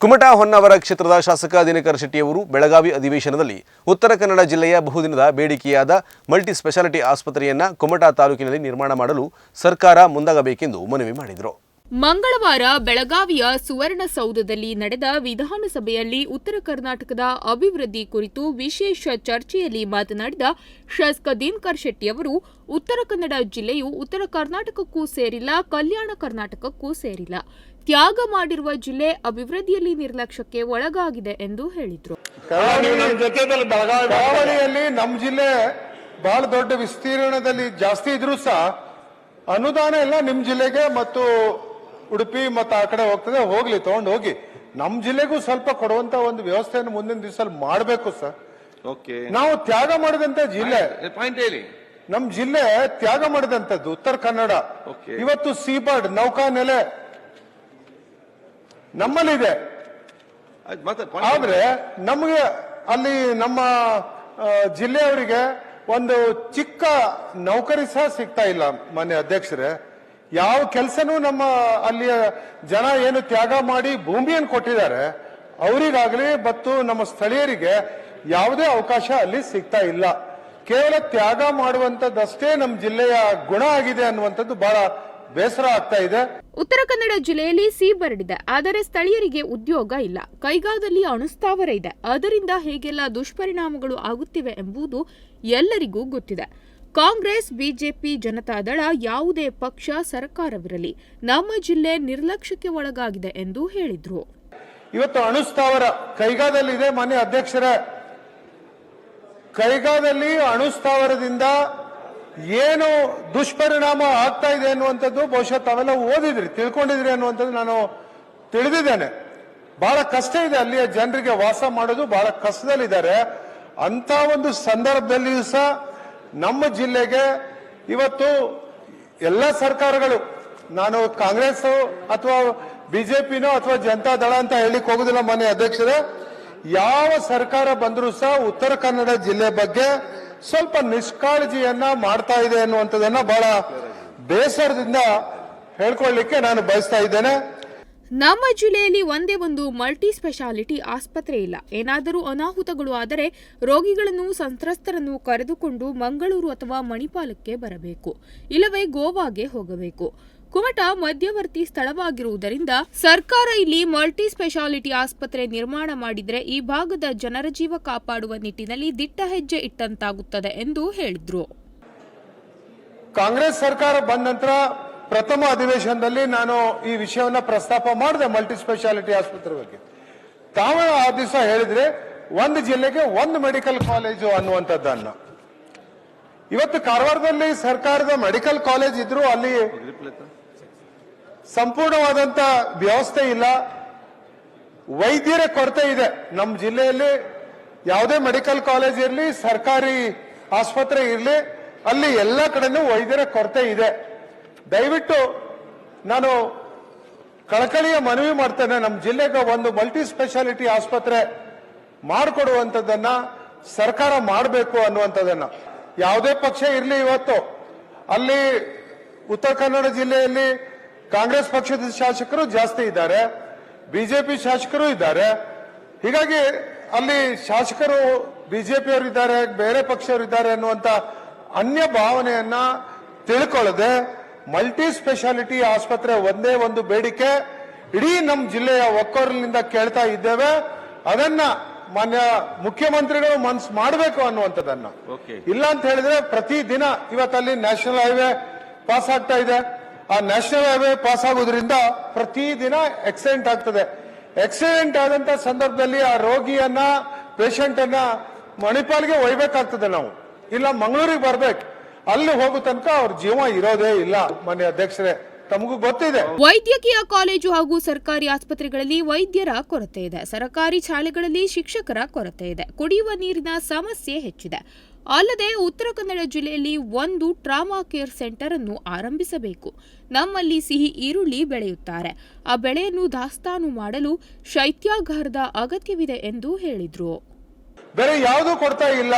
ಕುಮಟಾ ಹೊನ್ನಾವರ ಕ್ಷೇತ್ರದ ಶಾಸಕ ದಿನಕರ ಶೆಟ್ಟಿಯವರು ಬೆಳಗಾವಿ ಅಧಿವೇಶನದಲ್ಲಿ ಉತ್ತರ ಕನ್ನಡ ಜಿಲ್ಲೆಯ ಬಹುದಿನದ ಬೇಡಿಕೆಯಾದ ಮಲ್ಟಿ ಸ್ಪೆಷಾಲಿಟಿ ಆಸ್ಪತ್ರೆಯನ್ನ ಕುಮಟಾ ತಾಲೂಕಿನಲ್ಲಿ ನಿರ್ಮಾಣ ಮಾಡಲು ಸರ್ಕಾರ ಮುಂದಾಗಬೇಕೆಂದು ಮನವಿ ಮಾಡಿದರು. ಮಂಗಳವಾರ ಬೆಳಗಾವಿಯ ಸುವರ್ಣಸೌಧದಲ್ಲಿ ನಡೆದ ವಿಧಾನಸಭೆಯಲ್ಲಿ ಉತ್ತರ ಕರ್ನಾಟಕದ ಅಭಿವೃದ್ಧಿ ಕುರಿತು ವಿಶೇಷ ಚರ್ಚೆಯಲ್ಲಿ ಮಾತನಾಡಿದ ಶಾಸಕ ದಿನಕರ್ ಶೆಟ್ಟಿ ಅವರು ಉತ್ತರ ಕನ್ನಡ ಜಿಲ್ಲೆಯು ಉತ್ತರ ಕರ್ನಾಟಕಕ್ಕೂ ಸೇರಿಲ್ಲ ಕಲ್ಯಾಣ ಕರ್ನಾಟಕಕ್ಕೂ ಸೇರಿಲ್ಲ. ತ್ಯಾಗ ಮಾಡಿರುವ ಜಿಲ್ಲೆ ಅಭಿವೃದ್ಧಿಯಲ್ಲಿ ನಿರ್ಲಕ್ಷ್ಯಕ್ಕೆ ಒಳಗಾಗಿದೆ ಎಂದು ಹೇಳಿದರು. ನಮ್ಮ ಜಿಲ್ಲೆ ಬಹಳ ದೊಡ್ಡ ವಿಸ್ತೀರ್ಣದಲ್ಲಿ ಜಾಸ್ತಿ ಇದ್ರೂ ಸಹ ಅನುದಾನ ಎಲ್ಲ ನಿಮ್ಮ ಜಿಲ್ಲೆಗೆ ಮತ್ತು ಉಡುಪಿ ಮತ್ತು ಆ ಕಡೆ ಹೋಗ್ತದೆ ಹೋಗ್ಲಿ ತಗೊಂಡು ಹೋಗಿ. ನಮ್ ಜಿಲ್ಲೆಗೂ ಸ್ವಲ್ಪ ಕೊಡುವಂತ ಒಂದು ವ್ಯವಸ್ಥೆಯನ್ನು ಮುಂದಿನ ದಿವಸದಲ್ಲಿ ಮಾಡಬೇಕು ಸರ್. ಓಕೆ ನಾವು ತ್ಯಾಗ ಮಾಡಿದಂತ ಜಿಲ್ಲೆ. ಪಾಯಿಂಟ್ ಹೇಳಿ. ನಮ್ ಜಿಲ್ಲೆ ತ್ಯಾಗ ಮಾಡಿದಂತದ್ದು ಉತ್ತರ ಕನ್ನಡ. ಇವತ್ತು ಸೀಬರ್ಡ್ ನೌಕಾ ನೆಲೆ ನಮ್ಮಲ್ಲಿದೆ ಆದ್ರೆ ನಮಗೆ ಅಲ್ಲಿ ನಮ್ಮ ಜಿಲ್ಲೆಯವರಿಗೆ ಒಂದು ಚಿಕ್ಕ ನೌಕರಿ ಸಹ ಸಿಗ್ತಾ ಇಲ್ಲ ಮಾನ್ಯ ಅಧ್ಯಕ್ಷರೇ. ಯಾವ ಕೆಲಸನೂ ನಮ್ಮ ಅಲ್ಲಿಯ ಜನ ಏನು ತ್ಯಾಗ ಮಾಡಿ ಭೂಮಿಯನ್ನು ಕೊಟ್ಟಿದ್ದಾರೆ, ಅವರಿಗಾಗಲಿ ಮತ್ತು ನಮ್ಮ ಸ್ಥಳೀಯರಿಗೆ ಯಾವುದೇ ಅವಕಾಶ ಅಲ್ಲಿ ಸಿಗ್ತಾ ಇಲ್ಲ. ಕೇವಲ ತ್ಯಾಗ ಮಾಡುವಂತದಷ್ಟೇ ನಮ್ಮ ಜಿಲ್ಲೆಯ ಗುಣ ಆಗಿದೆ ಅನ್ನುವಂಥದ್ದು ಬಹಳ ಬೇಸರ ಆಗ್ತಾ ಇದೆ. ಉತ್ತರ ಕನ್ನಡ ಜಿಲ್ಲೆಯಲ್ಲಿ ಸಿ ಬರಡಿದೆ ಆದರೆ ಸ್ಥಳೀಯರಿಗೆ ಉದ್ಯೋಗ ಇಲ್ಲ. ಕೈಗಾದಲ್ಲಿ ಅಣುಸ್ತಾವರ ಇದೆ, ಅದರಿಂದ ಹೇಗೆಲ್ಲ ದುಷ್ಪರಿಣಾಮಗಳು ಆಗುತ್ತಿವೆ ಎಂಬುದು ಎಲ್ಲರಿಗೂ ಗೊತ್ತಿದೆ. ಕಾಂಗ್ರೆಸ್, ಬಿಜೆಪಿ ಜನತಾದಳ ಯಾವುದೇ ಪಕ್ಷ ಸರ್ಕಾರವಿರಲಿ, ನಮ್ಮ ಜಿಲ್ಲೆ ನಿರ್ಲಕ್ಷ್ಯಕ್ಕೆ ಒಳಗಾಗಿದೆ ಎಂದು ಹೇಳಿದರು. ಇವತ್ತು ಅಣುಸ್ಥಾವರ ಕೈಗಾದಲ್ಲಿದೆ ಮಾನ್ಯ ಅಧ್ಯಕ್ಷರ. ಕೈಗಾದಲ್ಲಿ ಅಣುಸ್ಥಾವರದಿಂದ ಏನು ದುಷ್ಪರಿಣಾಮ ಆಗ್ತಾ ಇದೆ ಅನ್ನುವಂಥದ್ದು ಬಹುಶಃ ತಾವೆಲ್ಲ ಓದಿದ್ರಿ, ತಿಳ್ಕೊಂಡಿದ್ರಿ ಅನ್ನುವಂಥದ್ದು ನಾನು ತಿಳಿದಿದ್ದೇನೆ. ಬಹಳ ಕಷ್ಟ ಇದೆ ಅಲ್ಲಿಯ ಜನರಿಗೆ ವಾಸ ಮಾಡೋದು, ಬಹಳ ಕಷ್ಟದಲ್ಲಿದ್ದಾರೆ. ಅಂತ ಒಂದು ಸಂದರ್ಭದಲ್ಲಿಯೂ ಸಹ ನಮ್ಮ ಜಿಲ್ಲೆಗೆ ಇವತ್ತು ಎಲ್ಲ ಸರ್ಕಾರಗಳು, ನಾನು ಕಾಂಗ್ರೆಸ್ ಅಥವಾ ಬಿಜೆಪಿನೋ ಅಥವಾ ಜನತಾ ದಳ ಅಂತ ಹೇಳಿಕ್ ಹೋಗುದಿಲ್ಲ ಮನೆ ಅಧ್ಯಕ್ಷರೇ, ಯಾವ ಸರ್ಕಾರ ಬಂದರೂ ಸಹ ಉತ್ತರ ಕನ್ನಡ ಜಿಲ್ಲೆ ಬಗ್ಗೆ ಸ್ವಲ್ಪ ನಿಷ್ಕಾಳಜಿಯನ್ನ ಮಾಡ್ತಾ ಇದೆ ಅನ್ನುವಂಥದ್ದನ್ನ ಬಹಳ ಬೇಸರದಿಂದ ಹೇಳ್ಕೊಳ್ಳಿಕ್ಕೆ ನಾನು ಬಯಸ್ತಾ ಇದ್ದೇನೆ. ನಮ್ಮ ಜಿಲ್ಲೆಯಲ್ಲಿ ಒಂದೇ ಒಂದು ಮಲ್ಟಿ ಸ್ಪೆಷಾಲಿಟಿ ಆಸ್ಪತ್ರೆ ಇಲ್ಲ. ಏನಾದರೂ ಅನಾಹುತಗಳು ಆದರೆ ರೋಗಿಗಳನ್ನು, ಸಂತ್ರಸ್ತರನ್ನು ಕರೆದುಕೊಂಡು ಮಂಗಳೂರು ಅಥವಾ ಮಣಿಪಾಲಕ್ಕೆ ಬರಬೇಕು. ಇಲ್ಲವೇ ಗೋವಾಗೆ ಹೋಗಬೇಕು. ಕುಮಟ ಮಧ್ಯವರ್ತಿ ಸ್ಥಳವಾಗಿರುವುದರಿಂದ ಸರ್ಕಾರ ಇಲ್ಲಿ ಮಲ್ಟಿ ಸ್ಪೆಷಾಲಿಟಿ ಆಸ್ಪತ್ರೆ ನಿರ್ಮಾಣ ಮಾಡಿದರೆ ಈ ಭಾಗದ ಜನರ ಜೀವ ಕಾಪಾಡುವ ನಿಟ್ಟಿನಲ್ಲಿ ದಿಟ್ಟ ಹೆಜ್ಜೆ ಇಟ್ಟಂತಾಗುತ್ತದೆ ಎಂದು ಹೇಳಿದ್ರು. ಕಾಂಗ್ರೆಸ್ ಸರ್ಕಾರ ಬಂದ ನಂತರ ಪ್ರಥಮ ಅಧಿವೇಶನದಲ್ಲಿ ನಾನು ಈ ವಿಷಯವನ್ನ ಪ್ರಸ್ತಾಪ ಮಾಡಿದೆ ಮಲ್ಟಿ ಸ್ಪೆಷಾಲಿಟಿ ಆಸ್ಪತ್ರೆ ಬಗ್ಗೆ. ತಾವು ಆ ದಿವಸ ಹೇಳಿದ್ರೆ ಒಂದು ಜಿಲ್ಲೆಗೆ ಒಂದು ಮೆಡಿಕಲ್ ಕಾಲೇಜು ಅನ್ನುವಂಥದ್ದನ್ನ. ಇವತ್ತು ಕಾರವಾರದಲ್ಲಿ ಸರ್ಕಾರದ ಮೆಡಿಕಲ್ ಕಾಲೇಜ್ ಇದ್ರು ಅಲ್ಲಿ ಸಂಪೂರ್ಣವಾದಂತ ವ್ಯವಸ್ಥೆ ಇಲ್ಲ. ವೈದ್ಯರ ಕೊರತೆ ಇದೆ. ನಮ್ಮ ಜಿಲ್ಲೆಯಲ್ಲಿ ಯಾವುದೇ ಮೆಡಿಕಲ್ ಕಾಲೇಜ್ ಇರಲಿ, ಸರ್ಕಾರಿ ಆಸ್ಪತ್ರೆ ಇರಲಿ, ಅಲ್ಲಿ ಎಲ್ಲ ಕಡೆನೂ ವೈದ್ಯರ ಕೊರತೆ ಇದೆ. ದಯವಿಟ್ಟು ನಾನು ಕಳಕಳಿಯ ಮನವಿ ಮಾಡ್ತೇನೆ. ನಮ್ಮ ಜಿಲ್ಲೆಗೆ ಒಂದು ಮಲ್ಟಿ ಸ್ಪೆಷಾಲಿಟಿ ಆಸ್ಪತ್ರೆ ಮಾಡಿಕೊಡುವಂಥದ್ದನ್ನು ಸರ್ಕಾರ ಮಾಡಬೇಕು ಅನ್ನುವಂಥದ್ದನ್ನ. ಯಾವುದೇ ಪಕ್ಷ ಇರಲಿ ಇವತ್ತು. ಅಲ್ಲಿ ಉತ್ತರ ಕನ್ನಡ ಜಿಲ್ಲೆಯಲ್ಲಿ ಕಾಂಗ್ರೆಸ್ ಪಕ್ಷದ ಶಾಸಕರು ಜಾಸ್ತಿ ಇದ್ದಾರೆ. ಬಿಜೆಪಿ ಶಾಸಕರು ಇದ್ದಾರೆ. ಹೀಗಾಗಿ ಅಲ್ಲಿ ಶಾಸಕರು ಬಿಜೆಪಿಯವರು ಇದ್ದಾರೆ, ಬೇರೆ ಪಕ್ಷವರು ಇದ್ದಾರೆ ಅನ್ನುವಂತ ಅನ್ಯ ಭಾವನೆಯನ್ನ ತಿಳ್ಕೊಳ್ಳದೆ ಮಲ್ಟಿ ಸ್ಪೆಷಾಲಿಟಿ ಆಸ್ಪತ್ರೆ ಒಂದೇ ಒಂದು ಬೇಡಿಕೆ. ಇಡೀ ನಮ್ಮ ಜಿಲ್ಲೆಯ ಒಕ್ಕೋರ್ಲಿಂದ ಕೇಳ್ತಾ ಇದ್ದೇವೆ. ಅದನ್ನ ಮಾನ್ಯ ಮುಖ್ಯಮಂತ್ರಿಗಳು ಮನ್ಸು ಮಾಡಬೇಕು ಅನ್ನುವಂಥದ್ದನ್ನ. ಇಲ್ಲ ಅಂತ ಹೇಳಿದ್ರೆ ಪ್ರತಿ ದಿನ ಇವತ್ತಲ್ಲಿ ನ್ಯಾಷನಲ್ ಹೈವೇ ಪಾಸ್ ಆಗ್ತಾ ಇದೆ. ಆ ನ್ಯಾಷನಲ್ ಹೈವೇ ಪಾಸ್ ಆಗೋದ್ರಿಂದ ಪ್ರತಿ ದಿನ ಆಕ್ಸಿಡೆಂಟ್ ಆಗ್ತದೆ. ಆಕ್ಸಿಡೆಂಟ್ ಆದಂತ ಸಂದರ್ಭದಲ್ಲಿ ಆ ರೋಗಿಯನ್ನ ಪೇಷಂಟ್ ಅನ್ನ ಮಣಿಪಾಲ್ಗೆ ಒಯ್ಬೇಕಾಗ್ತದೆ ನಾವು. ಇಲ್ಲ ಮಂಗಳೂರಿಗೆ ಬರ್ಬೇಕು. ಅಲ್ಲಿ ಹೋಗೋ ತನಕ ಅವ್ರ ಜೀವ ಇರೋದೇ ಇಲ್ಲ ಮಾನ್ಯ ಅಧ್ಯಕ್ಷರೇ. ತಮಗೂ ಗೊತ್ತಿದೆ. ವೈದ್ಯಕೀಯ ಕಾಲೇಜು ಹಾಗೂ ಸರ್ಕಾರಿ ಆಸ್ಪತ್ರೆಗಳಲ್ಲಿ ವೈದ್ಯರ ಕೊರತೆ ಇದೆ. ಸರ್ಕಾರಿ ಶಾಲೆಗಳಲ್ಲಿ ಶಿಕ್ಷಕರ ಕೊರತೆ ಇದೆ. ಕುಡಿಯುವ ನೀರಿನ ಸಮಸ್ಯೆ ಹೆಚ್ಚಿದೆ. ಅಲ್ಲದೆ ಉತ್ತರ ಕನ್ನಡ ಜಿಲ್ಲೆಯಲ್ಲಿ ಒಂದು ಟ್ರಾಮಾ ಕೇರ್ ಸೆಂಟರ್ ಅನ್ನು ಆರಂಭಿಸಬೇಕು. ನಮ್ಮಲ್ಲಿ ಸಿಹಿ ಈರುಳ್ಳಿ ಬೆಳೆಯುತ್ತಾರೆ. ಆ ಬೆಳೆಯನ್ನು ದಾಸ್ತಾನು ಮಾಡಲು ಶೈತ್ಯಾಗಾರದ ಅಗತ್ಯವಿದೆ ಎಂದು ಹೇಳಿದ್ರು. ಬೇರೆ ಯಾವುದು ಕೊಡ್ತಾ ಇಲ್ಲ.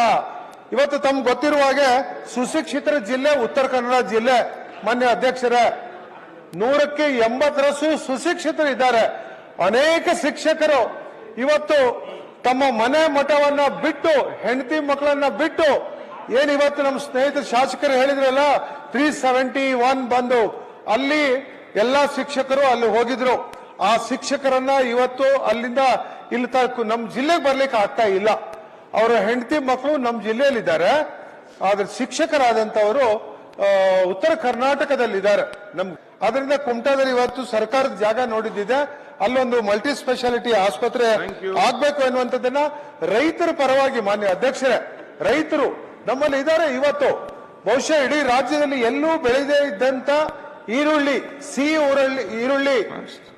ಇವತ್ತು ತಮ್ಗೆ ಗೊತ್ತಿರುವ ಹಾಗೆ ಸುಶಿಕ್ಷಿತರ ಜಿಲ್ಲೆ, ಉತ್ತರ ಕನ್ನಡ ಜಿಲ್ಲೆ, ಮಾನ್ಯ ಅಧ್ಯಕ್ಷರೇ, ನೂರಕ್ಕೆ ಎಂಬತ್ತರಷ್ಟು ಸುಶಿಕ್ಷಿತರು ಇದ್ದಾರೆ. ಅನೇಕ ಶಿಕ್ಷಕರು ಇವತ್ತು ತಮ್ಮ ಮನೆ ಮಠವನ್ನ ಬಿಟ್ಟು, ಹೆಂಡತಿ ಮಕ್ಕಳನ್ನ ಬಿಟ್ಟು, ಏನ್ ಇವತ್ತು ನಮ್ಮ ಸ್ನೇಹಿತರು ಶಾಸಕರು ಹೇಳಿದ್ರಲ್ಲ ತ್ರೀ ಸೆವೆಂಟಿ ಒನ್ ಬಂದು, ಅಲ್ಲಿ ಎಲ್ಲಾ ಶಿಕ್ಷಕರು ಅಲ್ಲಿ ಹೋಗಿದ್ರು. ಆ ಶಿಕ್ಷಕರನ್ನ ಇವತ್ತು ಅಲ್ಲಿಂದ ಇಲ್ಲಿ ನಮ್ಮ ಜಿಲ್ಲೆಗೆ ಬರ್ಲಿಕ್ಕೆ ಆಗ್ತಾ ಇಲ್ಲ. ಅವರ ಹೆಂಡತಿ ಮಕ್ಕಳು ನಮ್ಮ ಜಿಲ್ಲೆಯಲ್ಲಿದ್ದಾರೆ ಆದ್ರೆ ಶಿಕ್ಷಕರಾದಂತವರು ಆ, ಉತ್ತರ ಕರ್ನಾಟಕದಲ್ಲಿದ್ದಾರೆ. ನಮ್ ಅದರಿಂದ ಕುಮಟಾದಲ್ಲಿ ಇವತ್ತು ಸರ್ಕಾರದ ಜಾಗ ನೋಡಿದ್ದಿದೆ. ಅಲ್ಲೊಂದು ಮಲ್ಟಿ ಸ್ಪೆಷಾಲಿಟಿ ಆಸ್ಪತ್ರೆ ಆಗ್ಬೇಕು ಎನ್ನುವಂಥದ್ದನ್ನ ರೈತರ ಪರವಾಗಿ ಮಾನ್ಯ ಅಧ್ಯಕ್ಷರೇ ರೈತರು ನಮ್ಮಲ್ಲಿ ಇದ್ದಾರೆ ಇವತ್ತು. ಬಹುಶಃ ಇಡೀ ರಾಜ್ಯದಲ್ಲಿ ಎಲ್ಲೂ ಬೆಳೆದೇ ಇದ್ದಂತ ಈರುಳ್ಳಿ ಸಿಹಿ ಊರಳ್ಳಿ ಈರುಳ್ಳಿ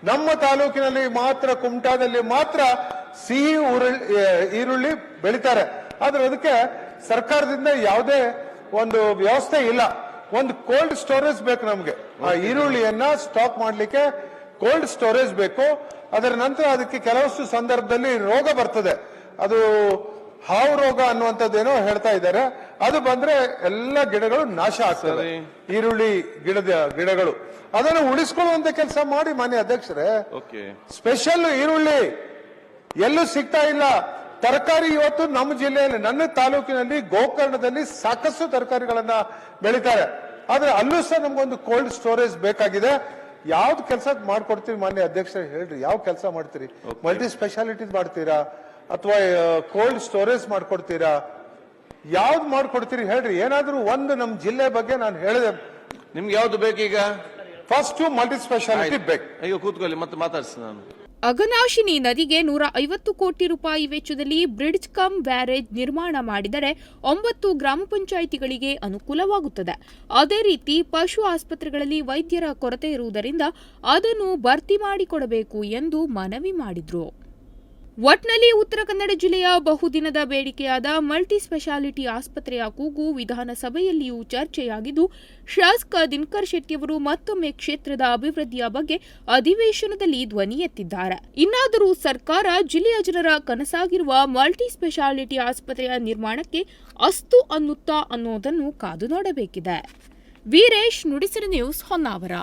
ನಮ್ಮ ತಾಲೂಕಿನಲ್ಲಿ ಮಾತ್ರ ಕುಮಟಾದಲ್ಲಿ ಮಾತ್ರ ಸಿಹಿ ಈರುಳ್ಳಿ ಬೆಳಿತಾರೆ. ಆದ್ರೆ ಅದಕ್ಕೆ ಸರ್ಕಾರದಿಂದ ಯಾವುದೇ ಒಂದು ವ್ಯವಸ್ಥೆ ಇಲ್ಲ. ಒಂದು ಕೋಲ್ಡ್ ಸ್ಟೋರೇಜ್ ಬೇಕು ನಮ್ಗೆ. ಆ ಈರುಳ್ಳಿಯನ್ನ ಸ್ಟಾಕ್ ಮಾಡ್ಲಿಕ್ಕೆ ಕೋಲ್ಡ್ ಸ್ಟೋರೇಜ್ ಬೇಕು. ಅದರ ನಂತರ ಅದಕ್ಕೆ ಕೆಲವಷ್ಟು ಸಂದರ್ಭದಲ್ಲಿ ರೋಗ ಬರ್ತದೆ. ಅದು ಹಾವು ರೋಗ ಅನ್ನುವಂಥದ್ದೇನೋ ಹೇಳ್ತಾ ಇದ್ದಾರೆ. ಅದು ಬಂದ್ರೆ ಎಲ್ಲ ಗಿಡಗಳು ನಾಶ ಆಗ್ತದೆ ಈರುಳ್ಳಿ ಗಿಡದ ಗಿಡಗಳು. ಅದನ್ನು ಉಳಿಸ್ಕೊಳ್ಳುವಂತ ಕೆಲಸ ಮಾಡಿ ಮಾನ್ಯ ಅಧ್ಯಕ್ಷರೇ. ಓಕೆ ಸ್ಪೆಷಲ್ ಈರುಳ್ಳಿ. ಎಲ್ಲೂ ಸಿಗ್ತಾ ಇಲ್ಲ. ತರಕಾರಿ ಇವತ್ತು ನಮ್ಮ ಜಿಲ್ಲೆಯಲ್ಲಿ ನನ್ನ ತಾಲೂಕಿನಲ್ಲಿ ಗೋಕರ್ಣದಲ್ಲಿ ಸಾಕಷ್ಟು ತರಕಾರಿಗಳನ್ನ ಬೆಳಿತಾರೆ. ಆದ್ರೆ ಅಲ್ಲೂ ಸಹ ನಮ್ಗೊಂದು ಕೋಲ್ಡ್ ಸ್ಟೋರೇಜ್ ಬೇಕಾಗಿದೆ. ಯಾವ್ದು ಕೆಲಸ ಮಾಡ್ಕೊಡ್ತೀವಿ ಮಾನ್ಯ ಅಧ್ಯಕ್ಷ ಹೇಳ್ರಿ ಯಾವ ಕೆಲಸ ಮಾಡ್ತೀರಿ? ಮಲ್ಟಿ ಸ್ಪೆಷಾಲಿಟಿ ಮಾಡ್ತೀರಾ? ಅಥವಾ ಕೋಲ್ಡ್ ಸ್ಟೋರೇಜ್ ಮಾಡ್ಕೊಡ್ತೀರಾ? ಯಾವ್ದು ಮಾಡ್ಕೊಡ್ತೀರಿ ಹೇಳ್ರಿ. ಏನಾದ್ರೂ ಒಂದು ನಮ್ಮ ಜಿಲ್ಲೆ ಬಗ್ಗೆ ನಾನು ಹೇಳಿದೆ. ನಿಮ್ಗೆ ಯಾವ್ದು ಬೇಕೀಗ ಫಸ್ಟ್ ಮಲ್ಟಿ ಸ್ಪೆಷಾಲಿಟಿ ಬೇಕು. ಅಯ್ಯೋ ಕೂತ್ಕೊಳ್ಳಿ ಮತ್ತೆ ಮಾತಾಡ್ಸಿ ನಾನು. ಅಘನಾಶಿನಿ ನದಿಗೆ ನೂರ ಐವತ್ತು ಕೋಟಿ ರೂಪಾಯಿ ವೆಚ್ಚದಲ್ಲಿ ಬ್ರಿಡ್ಜ್ ಕಮ್ ಬ್ಯಾರೇಜ್ ನಿರ್ಮಾಣ ಮಾಡಿದರೆ ಒಂಬತ್ತು ಗ್ರಾಮ ಪಂಚಾಯಿತಿಗಳಿಗೆ ಅನುಕೂಲವಾಗುತ್ತದೆ. ಅದೇ ರೀತಿ ಪಶು ಆಸ್ಪತ್ರೆಗಳಲ್ಲಿ ವೈದ್ಯರ ಕೊರತೆ ಇರುವುದರಿಂದ ಅದನ್ನು ಭರ್ತಿ ಮಾಡಿಕೊಡಬೇಕು ಎಂದು ಮನವಿ ಮಾಡಿದ್ರು. ಒಟ್ನಲ್ಲಿ ಉತ್ತರ ಕನ್ನಡ ಜಿಲ್ಲೆಯ ಬಹುದಿನದ ಬೇಡಿಕೆಯಾದ ಮಲ್ಟಿ ಸ್ಪೆಷಾಲಿಟಿ ಆಸ್ಪತ್ರೆಯ ಕೂಗು ವಿಧಾನಸಭೆಯಲ್ಲಿಯೂ ಚರ್ಚೆಯಾಗಿದ್ದು, ಶಾಸಕ ದಿನಕರ್ ಶೆಟ್ಟಿಯವರು ಮತ್ತೊಮ್ಮೆ ಕ್ಷೇತ್ರದ ಅಭಿವೃದ್ಧಿಯ ಬಗ್ಗೆ ಅಧಿವೇಶನದಲ್ಲಿ ಧ್ವನಿ ಎತ್ತಿದ್ದಾರೆ. ಇನ್ನಾದರೂ ಸರ್ಕಾರ ಜಿಲ್ಲೆಯ ಜನರ ಕನಸಾಗಿರುವ ಮಲ್ಟಿ ಸ್ಪೆಷಾಲಿಟಿ ಆಸ್ಪತ್ರೆಯ ನಿರ್ಮಾಣಕ್ಕೆ ಅಸ್ತು ಅನ್ನುತ್ತಾ ಅನ್ನೋದನ್ನು ಕಾದು ನೋಡಬೇಕಿದೆ. ವೀರೇಶ್ ನುಡಿಸಿರಿ ನ್ಯೂಸ್ ಹೊನ್ನಾವರ.